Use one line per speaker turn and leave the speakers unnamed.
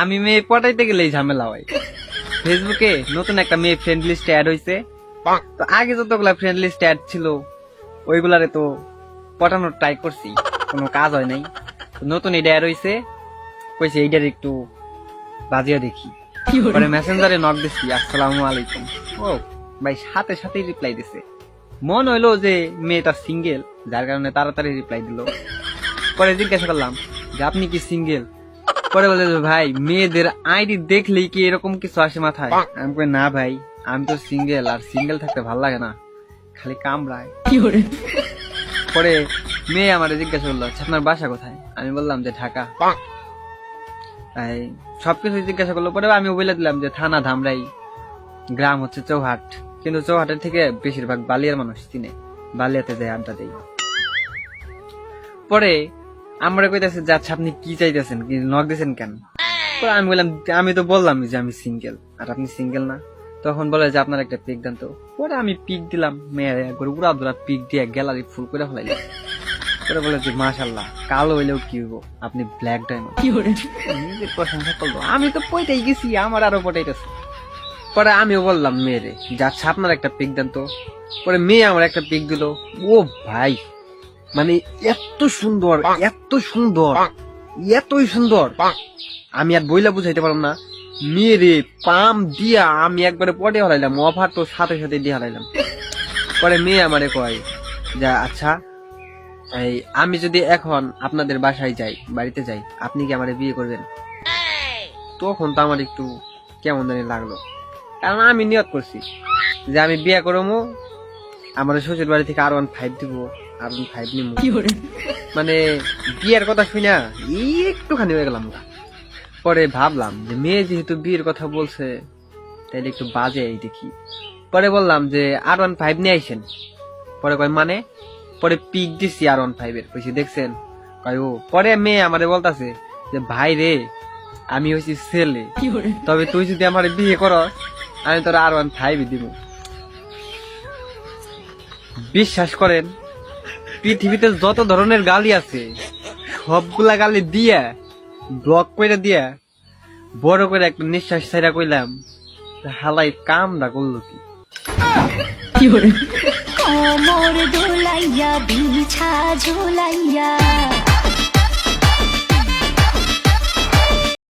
আমি মেয়ে পটাইতে গেলেই ঝামেলা হয়। ফেসবুকে নতুন একটা মেয়ে ফ্রেন্ড লিস্ট অ্যাড হয়েছে তো আগে যতগুলা ফ্রেন্ড লিস্ট অ্যাড ছিল ওইগুলারে তো পটানোর ট্রাই করছি কোনো কাজ হয় নাই। নতুন এটা অ্যাড হয়েছে কইছে এইটার একটু বাজিয়া দেখি। পরে মেসেঞ্জারে নক দিছি আসসালামু আলাইকুম। ও ভাই সাথে সাথেই রিপ্লাই দিছে। মন হইল যে মেয়েটা সিঙ্গেল যার কারণে তাড়াতাড়ি রিপ্লাই দিল। পরে জিজ্ঞাসা করলাম যে আপনি কি সিঙ্গেল পরে বলে ভাই মেয়েদের আইডি দেখলেই কি এরকম কিছু আসে মাথায়? আমি কই না ভাই আমি তো সিঙ্গেল আর সিঙ্গেল থাকতে ভালো লাগে না খালি কামড়ায়। পরে মেয়ে আমার জিজ্ঞাসা করল "আচ্ছা, আপনার বাসা কোথায়? আমি বললাম যে ঢাকা। তাই সবকিছু জিজ্ঞাসা করল পরে আমি বলে দিলাম যে থানা ধামরাই গ্রাম হচ্ছে চৌহাট। কিন্তু চৌহাটের থেকে বেশিরভাগ বালিয়ার মানুষ চিনে বালিয়াতে যায় আড্ডা দেয় পরে আমরা কইতাছে যে আচ্ছা আপনি কি চাইতেছেন? কি নক দিয়েছেন কেন? পরে আমি বললাম আমি তো বললাম যে আমি সিঙ্গেল আর আপনি সিঙ্গেল না। তখন বলে যে আপনার একটা পিক দেন তো। পরে আমি পিক দিলাম মেয়ের একবার উড়া দুরা পিক দিয়ে গ্যালারি ফুল করে ফেলাইলাম পরে বলে যে মাশাল্লাহ কালো হইলেও কি হইব? আপনি ব্ল্যাক ডায়মন্ড নিজের প্রশংসা করল। আমি তো পয়টাই গেছি আমার আরও পটাইতেছে। পরে আমিও বললাম মেয়েরে যাচ্ছে আপনার একটা পিক দেন তো। পরে মেয়ে আমার একটা পিক দিল। ও ভাই মানে এত সুন্দর এত সুন্দর এতই সুন্দর। আমি আর বইলা বুঝাইতে পারলাম না। মেয়েরে পাম দিয়া আমি একবারে পটে হারাইলাম অফার তো সাথে সাথে দিয়ে হারাইলাম। পরে মেয়ে আমারে কয় যা আচ্ছা এই আমি যদি এখন আপনাদের বাসায় যাই বাড়িতে যাই আপনি কি আমারে বিয়ে করবেন? তখন তো আমার একটু কেমন জানি লাগল। কারণ আমি নিয়ত করছি যে আমি বিয়ে করব আমার শ্বশুর বাড়ি থেকে আর ওয়ান ফাইভ দিব। আর ফাইভ নিব মানে বিয়ের কথা শুনা একটুখানি হয়ে গেলাম পরে ভাবলাম যে মেয়ে যেহেতু বিয়ের কথা বলছে তাইলে একটু বাজে এই দেখি। পরে বললাম যে আর ওয়ান ফাইভ নিয়ে আইসেন। পরে কয় মানে? পরে পিক দিছি আর ওয়ান ফাইভ এর। কইছি দেখছেন? কয় ও। পরে মেয়ে আমারে বলতাছে যে ভাই রে আমি হইছি ছেলে। তবে তুই যদি আমার বিয়ে কর আমি তোর আর ওয়ান ফাইভ দিব বিশ্বাস করেন পৃথিবীতে যত ধরনের গালি আছে সবগুলা গালি দিয়া ব্লক করে দিয়া বড় করে একটা নিঃশ্বাস ছাইরা কইলাম হালাই কাম কামটা করল কি?
কোমর দোলাইয়া বিছা ঝোলাইয়া।